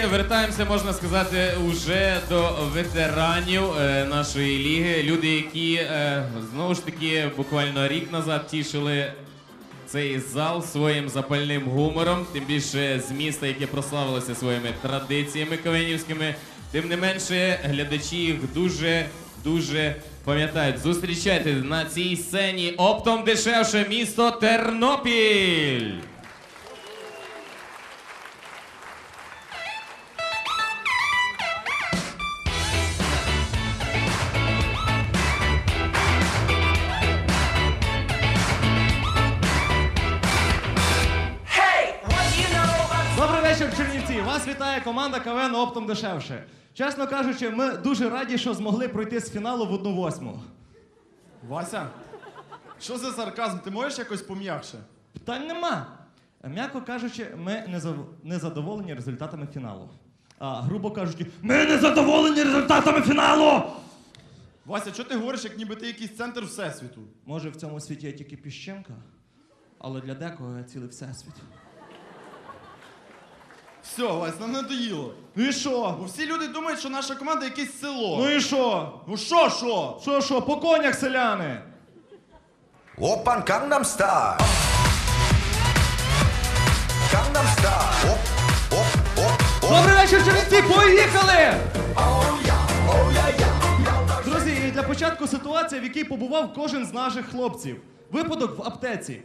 вертаємося, можна сказати, уже до ветеранів е, нашої ліги. Люди, які е, знову ж таки буквально рік назад тішили цей зал своїм запальним гумором, тим більше з міста, яке прославилося своїми традиціями кавенівськими. Тим не менше, глядачі їх дуже дуже пам'ятають. Зустрічайте на цій сцені оптом дешевше місто Тернопіль. Команда КВН оптом дешевше. Чесно кажучи, ми дуже раді, що змогли пройти з фіналу в одну восьму. Вася, що за сарказм? Ти можеш якось пом'якше? Питань нема. М'яко кажучи, ми не, зав- не задоволені результатами фіналу. А грубо кажучи, ми не задоволені результатами фіналу! Вася, що ти говориш, як ніби ти якийсь центр всесвіту? Може, в цьому світі є тільки піщенка, але для декого я цілий всесвіт. Все, Вась, нам надоїло. Ну і що? Бо всі люди думають, що наша команда якесь село. Ну і що? Ну що, що? Що, що, по конях селяни? Опан Gangnam Style. Gangnam Style. Оп, оп, оп, оп. Добрий вечір, чернівці, поїхали! Друзі, для початку ситуація, в якій побував кожен з наших хлопців. Випадок в аптеці.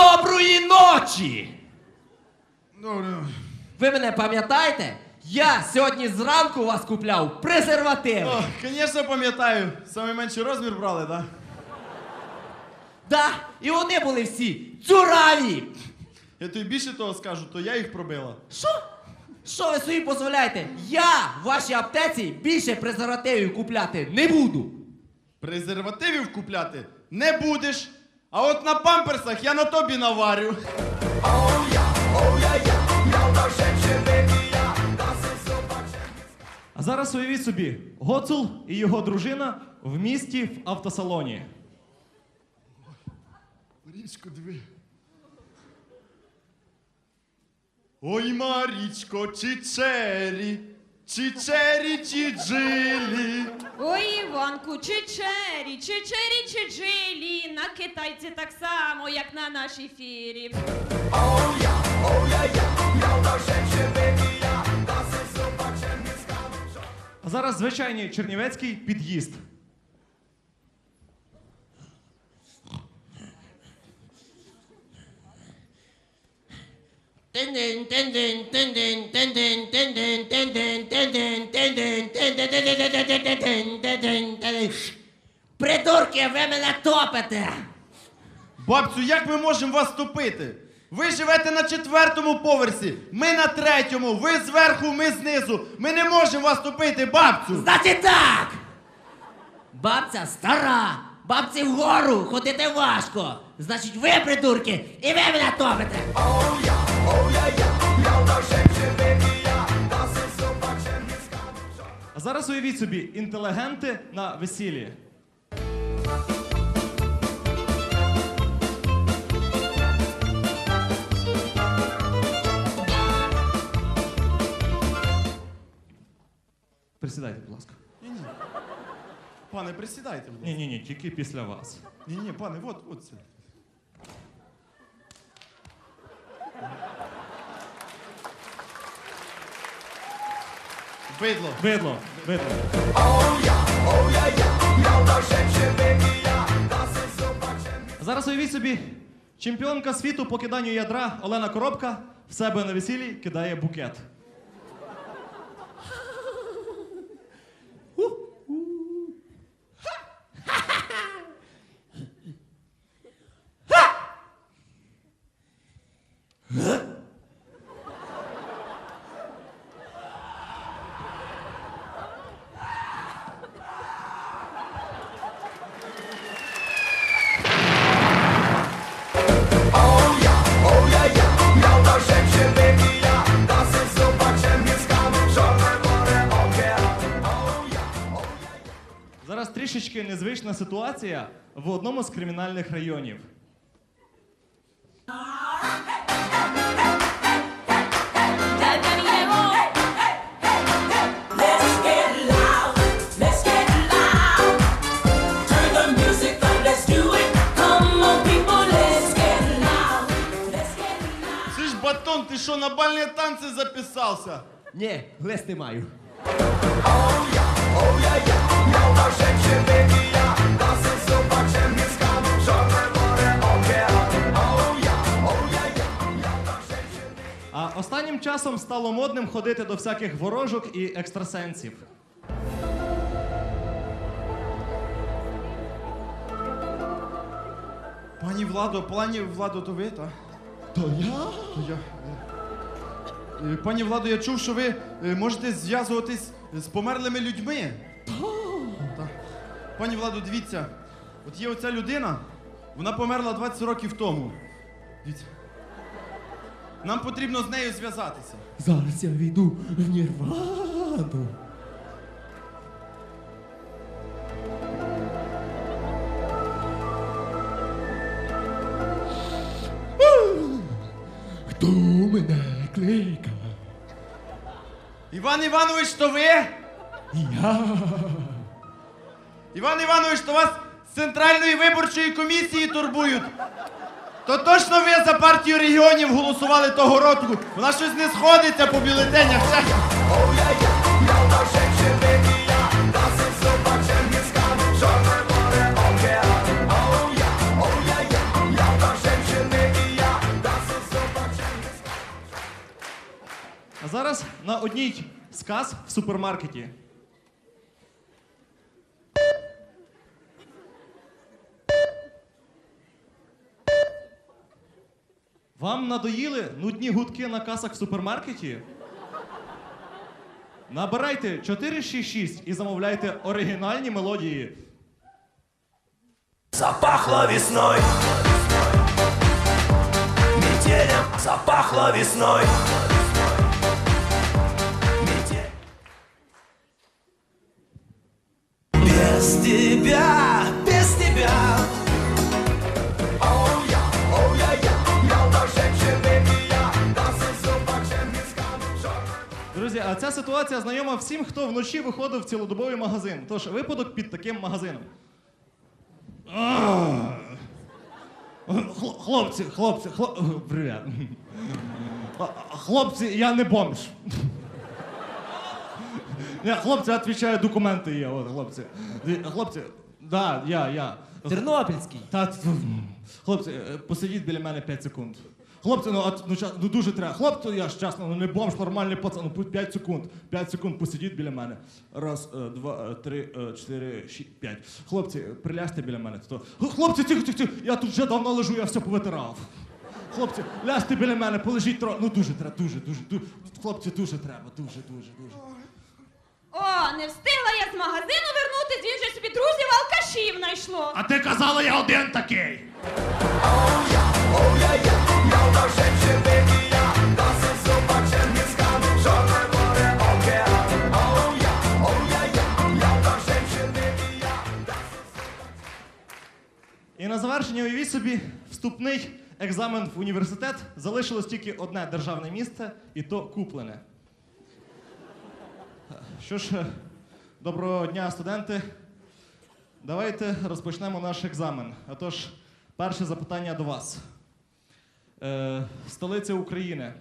Доброї ночі! Ну, ну. Ви мене пам'ятаєте? Я сьогодні зранку у вас купляв презервативи. О, звісно, пам'ятаю. Самий менший розмір брали, так? Да, і вони були всі цюраві. Я тобі більше того скажу, то я їх пробила. Що? Що ви собі дозволяєте? Я в вашій аптеці більше презервативів купляти не буду. Презервативів купляти не будеш. А от на памперсах я на тобі наварю. А зараз уявіть собі, Гоцул і його дружина в місті в автосалоні. Марічко, диви. Ой, Марічко, чи чері, чи джилі. Ой, Іванку, чи чері, чи джилі, на китайці так само, як на нашій фірі. А зараз звичайний чернівецький під'їзд. Тин-дин, тин-дин, тин-дин, тин-дин, тин-дин, Придурки, ви мене топите! Бабцю, як ми можемо вас топити? Ви живете на четвертому поверсі, ми на третьому, ви зверху, ми знизу. Ми не можемо вас топити, бабцю. Значить так! Бабця стара, бабці вгору ходити важко. Значить, ви придурки, і ви мене топите. А зараз уявіть собі, інтелігенти на весіллі. Присідайте, будь ласка. Ні-ні. Пане, присідайте, будь Ні, ні, ні, тільки після вас. Ні, ні, пане, от, от це. Бидло. Бидло. Бидло. Зараз уявіть собі, чемпіонка світу по киданню ядра Олена Коробка в себе на весіллі кидає букет. одному з кримінальних районів. Слышь, батон, ты что, на бальные танцы записался? Не, лес не маю. Oh yeah, oh yeah, yeah. Now А останнім часом стало модним ходити до всяких ворожок і екстрасенсів. Пані Владо, пані Владо, то ви, так? То я? То я. е, е, Пані Владо, я чув, що ви е, можете зв'язуватись з померлими людьми. Так. Пані Владо, дивіться, от є оця людина, вона померла 20 років тому. Дивіться. Нам потрібно з нею зв'язатися. Зараз я війду в Нірвану. Хто мене кликав? Іван Іванович, то ви? Я. Іван Іванович, то вас Центральної виборчої комісії турбують. То точно ви за партію регіонів голосували того року. Вона щось не сходиться по бюлетенях. А зараз на одній з кас в супермаркеті. Вам надоїли нудні гудки на касах в супермаркеті? Набирайте 466 і замовляйте оригінальні мелодії. Запахло весною. Метелем запахло весной а ця ситуація знайома всім, хто вночі виходив в цілодобовий магазин. Тож випадок під таким магазином. Хлопці, хлопці. Привіт. Хлопці, я не бомж. Ні, хлопці, я відповідаю, документи є. От, хлопці. Хлопці, да, я, я. Тернопільський. Та, хлопці, е, посидіть біля мене 5 секунд. Хлопці, ну, от, ну, ча- ну дуже треба. Хлопці, я ж чесно, ну не бомж, нормальний пацан, ну 5 секунд. 5 секунд посидіть біля мене. Раз, е, два, е, три, е, чотири, шість, п'ять. Хлопці, е, приляжте біля мене. То, хлопці, тихо, тихо, тихо, я тут вже давно лежу, я все повитирав. Хлопці, ляжте біля мене, полежіть трохи. Ну дуже треба, дуже, дуже, дуже. Хлопці, дуже треба, дуже, дуже, дуже. О, не встигла я з магазину вернутись, він же собі друзів алкашів знайшло. А ти казала, я один такий. На завершення уявіть собі вступний екзамен в університет. Залишилось тільки одне державне місце, і то куплене. Що ж, доброго дня, студенти. Давайте розпочнемо наш екзамен. Отож, перше запитання до вас. Е, столиця України.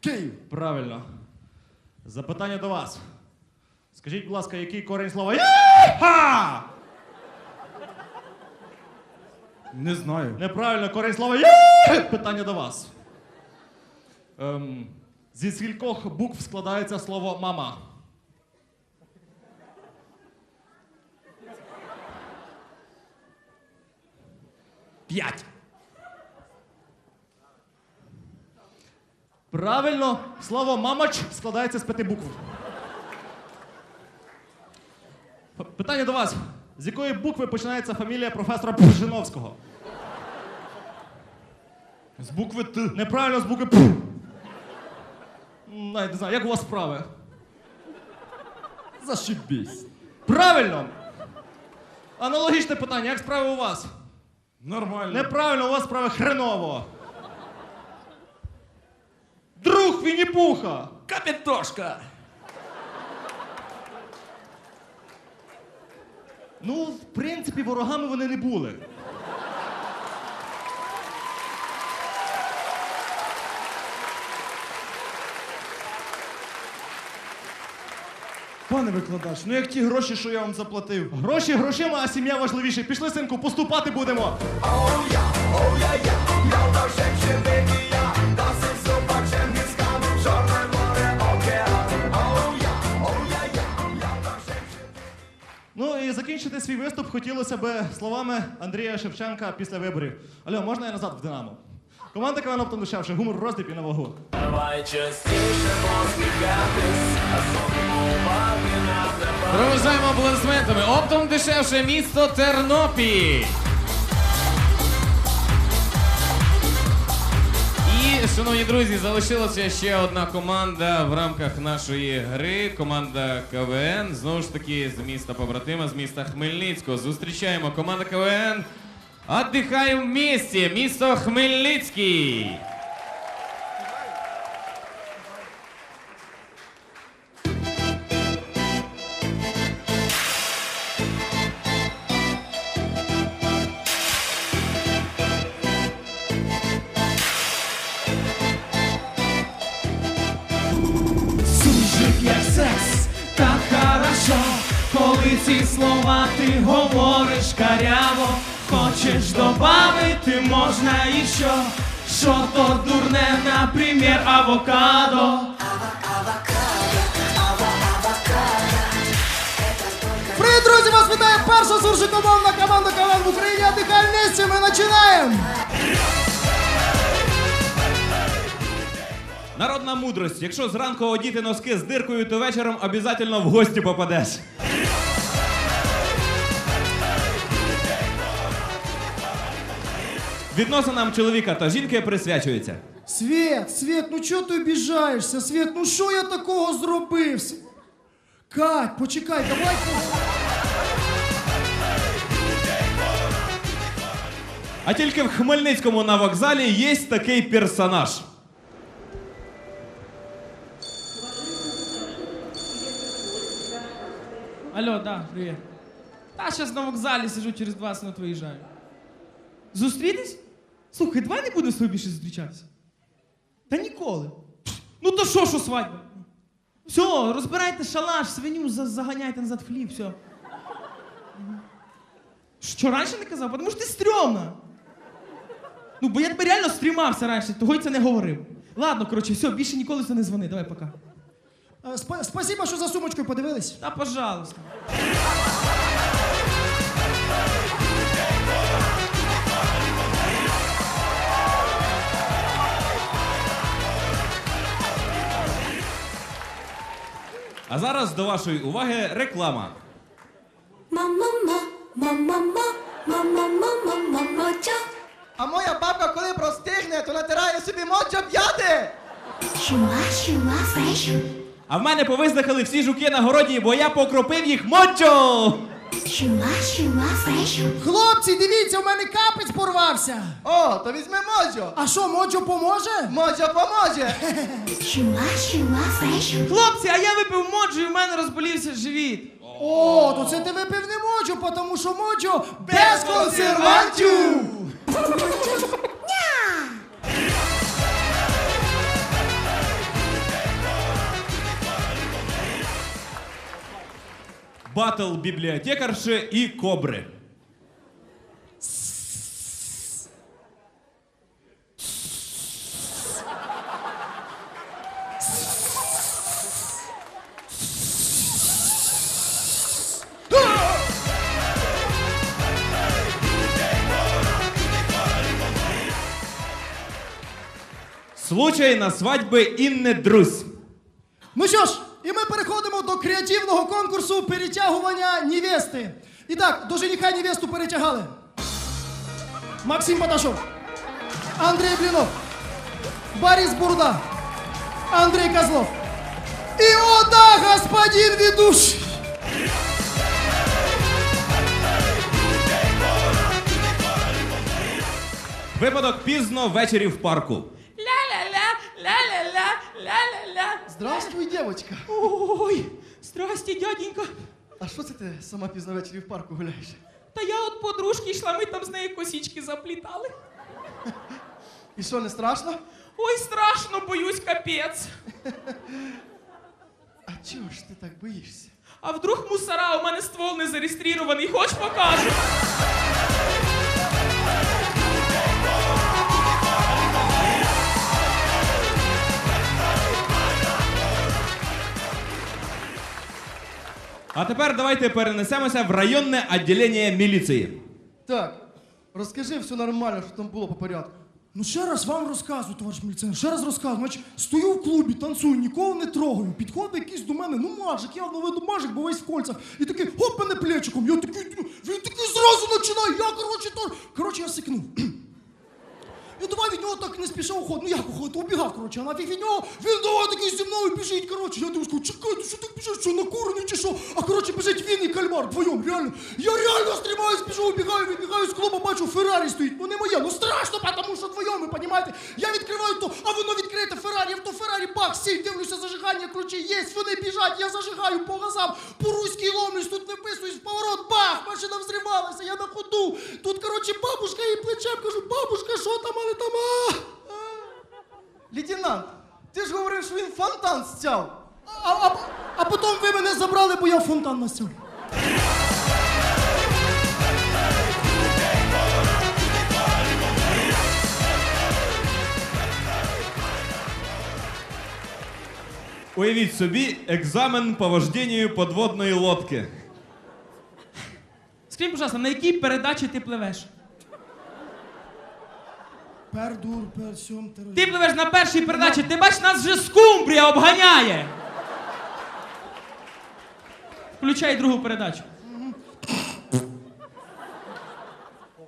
Київ. Правильно. Запитання до вас. Скажіть, будь ласка, який корінь слова «Єха»? Не знаю. Неправильно, корінь слова «Є». Питання до вас. Ем, зі скількох букв складається слово мама? П'ять. Правильно, слово мамач складається з п'яти букв. Питання до вас. З якої букви починається фамілія професора Пжиновського? З букви Т. Неправильно з букви П. Навіть не знаю, як у вас справи? Зашибісь. Правильно! Аналогічне питання, як справи у вас? Нормально. Неправильно, у вас справи хреново. Друг Вінні-Пуха! Капітошка. Ну, в принципі, ворогами вони не були. Пане викладач, ну як ті гроші, що я вам заплатив. Гроші грошима, а сім'я важливіше. Пішли, синку, поступати будемо. Oh yeah, oh yeah, yeah. Now закінчити свій виступ хотілося б словами Андрія Шевченка після виборів. Алло, можна я назад в Динамо? Команда КВН оптом дешевше, гумор в роздріб і на вагу. Давай частіше посміхатись, а знову уваги на тебе. Проважаємо аплодисментами. Оптом дешевше місто Тернопіль. Шановні друзі, залишилася ще одна команда в рамках нашої гри. Команда КВН. Знову ж таки, з міста побратима, з міста Хмельницького. Зустрічаємо команда КВН. Отдихаємо в місті. Місто Хмельницький. Добавити можна і що, що то дурне, например, авокадо. Привіт, друзі! Вас вітає перша суржикомовна команда КВН в Україні. Отдихай вместе, ми починаємо! Народна мудрость. Якщо зранку одіти носки з диркою, то вечором обов'язково в гості попадеш. Відносинам чоловіка та жінки присвячується. Свет, Свет, ну чого ти обіжаєшся? Свет, ну що я такого зробив? С- Кать, почекай, давай. по- А тільки в Хмельницькому на вокзалі є такий персонаж. Алло, да, привіт. Та зараз на вокзалі сижу, через 20 минут виїжджаю. Зустрітись? Слухай, давай не будемо з тобою більше зустрічатися. Та ніколи. Ну то що, що свадьба? Все, розбирайте шалаш, свиню за- заганяйте назад в хліб, все. Що раніше не казав? Тому що ти стрьомна. Ну, бо я тебе реально стрімався раніше, того й це не говорив. Ладно, коротше, все, більше ніколи це не дзвони. Давай, пока. Е, спа- Спасибо, що за сумочкою подивились. Та пожалуйста. Зараз до вашої уваги реклама. А моя бабка, коли простигне, то натирає собі моча п'яти. А в мене повиздихали всі жуки на городі, бо я покропив їх мочо! Хлопці, дивіться, у мене капець порвався. О, то візьми моджо. А що, моджо поможе? Моджо поможе. Хлопці, а я випив моджу і в мене розболівся живіт. О, то це ти випив не моджо, тому що моджо без консервантів. Батл бібліотекарши і кобри. Случай на свадьби Інни Друзь. Ну що ж, і ми переходимо до креативного конкурсу перетягування невести. І так, до жениха невесту перетягали. Максим Баташов, Андрій Блінов, Борис Бурда, Андрій Козлов. І о, да, господин ведущий! Випадок пізно ввечері в парку. Здравствуй, дівчинка. Ой, здрасте, дяденька. А що це ти сама пізно ввечері в парку гуляєш? Та я от подружки йшла, ми там з нею косічки заплітали. І що, не страшно? Ой, страшно, боюсь, капець. А чого ж ти так боїшся? А вдруг мусора, у мене ствол не зареєстрований, хоч покажу. А тепер давайте перенесемося в районне відділення міліції. Так, розкажи все нормально, що там було по порядку. Ну ще раз вам розказую, товариш міліціонер, ще раз розказую. Значить, стою в клубі, танцюю, нікого не трогаю. Підходить якийсь до мене, ну мажик, явно виду мажик, бо весь в кольцах. І такий, хоп, мене плечиком. Я такий, він такий зразу починає. Я, коротше, то. Коротше, я сикнув. І давай від нього так не спішав уходити. Ну як уходити? Убігав, коротше, а нафіг від нього. Він давай такий зі мною біжить, коротше. Я дивлюсь, кажу, чекай, ти що так біжиш, що накурений чи що? А коротше, біжить він і кальмар вдвоєм, реально. Я реально стрімаюсь, біжу, убігаю, відбігаю з клубу, бачу, Феррарі стоїть. Ну не моє, ну страшно, тому що вдвоєм, ви розумієте? Я відкриваю то, а воно відкрите Феррарі, в то Феррарі бах, сів, дивлюся, зажигання, ключі є, вони біжать, я зажигаю по газам, по руській ломлюсь, тут виписуюсь, в поворот, бах, машина взривалася, я на ходу. Тут, коротше, бабушка її плечем, кажу, бабушка, що там, але там, а? Лейтенант, ти ж говорив, що він фонтан стяв. А, а, а потім ви мене забрали, бо я фонтан настяв. Уявіть собі екзамен по вождінню подводної лодки. Скажіть, будь ласка, на якій передачі ти пливеш? Пердур, персьом, терор. Ти пливеш на першій передачі, ти бачиш, нас вже скумбрія обганяє. Включай другу передачу.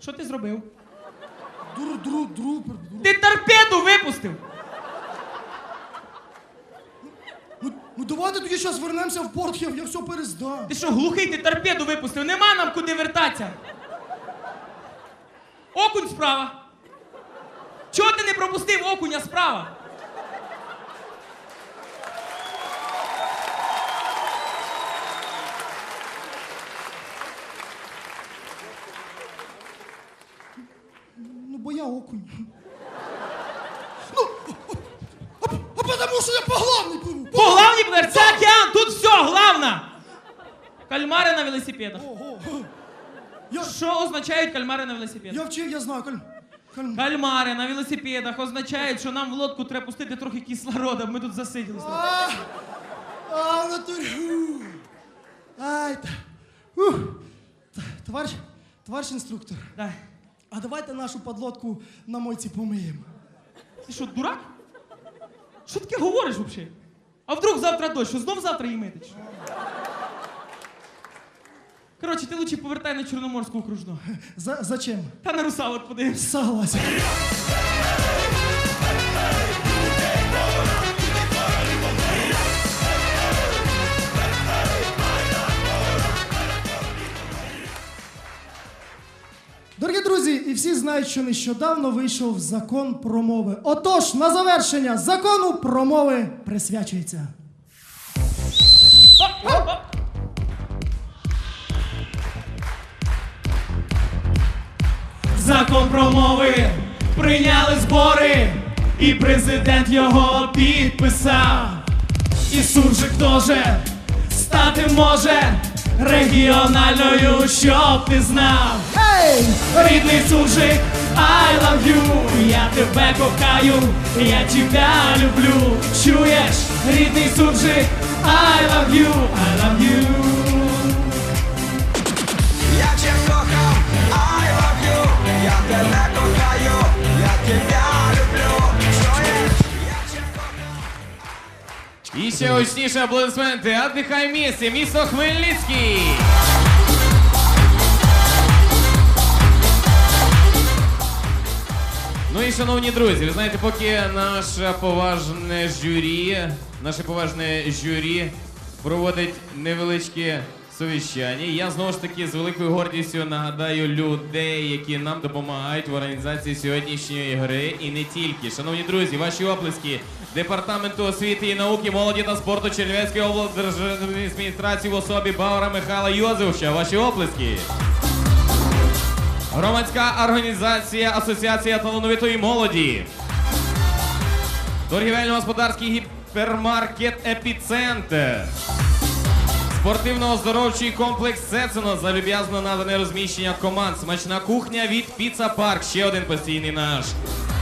Що ти зробив? Дру, дру. Ти торпеду випустив! Ну, ну давайте тоді зараз вернемося в порт, я, я все перездам. Ти що, глухий, ти торпеду випустив? Нема нам куди вертатися. Окунь справа. Пропустив окуня справа? Ну, бо я окунь. Ну, а, а, а потому що я по главній пливу. По главній пливеш, це океан, тут все, главна. Кальмари на велосипедах. Ого. Я, Що означають кальмари на велосипедах? я вчив, я знаю, каль... каль... Кальмари на велосипедах означають, що нам в лодку треба пустити трохи кислорода, ми тут засиділися. А, а, в натурі. Ай, та. Ух. Т- Товариш, товариш інструктор, Дай. а давайте нашу подлодку на мойці помиємо. Ти що, дурак? Що таке говориш взагалі? А вдруг завтра дощ, що знов завтра її мити? чи що? Коротше, ти лучше повертай на Чорноморську окружну. За, зачем? Та на русалок подивимось. Согласен. Дорогі друзі, і всі знають, що нещодавно вийшов закон про мови. Отож, на завершення закону про мови присвячується. Оп, Закон про мови прийняли збори, і президент його підписав. І суржик теж стати може регіональною, щоб ти знав. Ей! Рідний суржик, I love you, я тебе кохаю, я тебя люблю. Чуєш, рідний суржик, I love you, I love you. І ще гучніше аплодисменти. Отдихай місце, місто Хмельницький. Ну і шановні друзі, ви знаєте, поки наше поважне журі, наше поважне журі проводить невеличке совіщання. Я знову ж таки з великою гордістю нагадаю людей, які нам допомагають в організації сьогоднішньої гри. І не тільки. Шановні друзі, ваші оплески Департаменту освіти і науки, молоді та спорту Чернівецької облдержавної адміністрації в особі Баура Михайла Йозефовича. Ваші оплески. Громадська організація Асоціація талановитої молоді. Торгівельно-господарський гіпермаркет Епіцентр. Спортивно-оздоровчий комплекс Сецено за люб'язно надане розміщення команд. Смачна кухня від Піца Парк. Ще один постійний наш.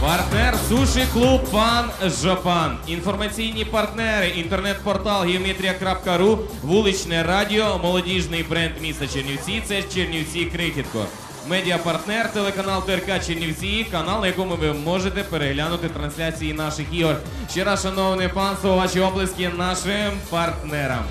Партнер суші клуб Пан Жопан. Інформаційні партнери, інтернет-портал geometria.ru, вуличне радіо, молодіжний бренд міста Чернівці. Це Чернівці Крихітко. Медіапартнер, телеканал ТРК Чернівці, канал, на якому ви можете переглянути трансляції наших ігор. Ще раз, шановне панство, ваші оплески нашим партнерам.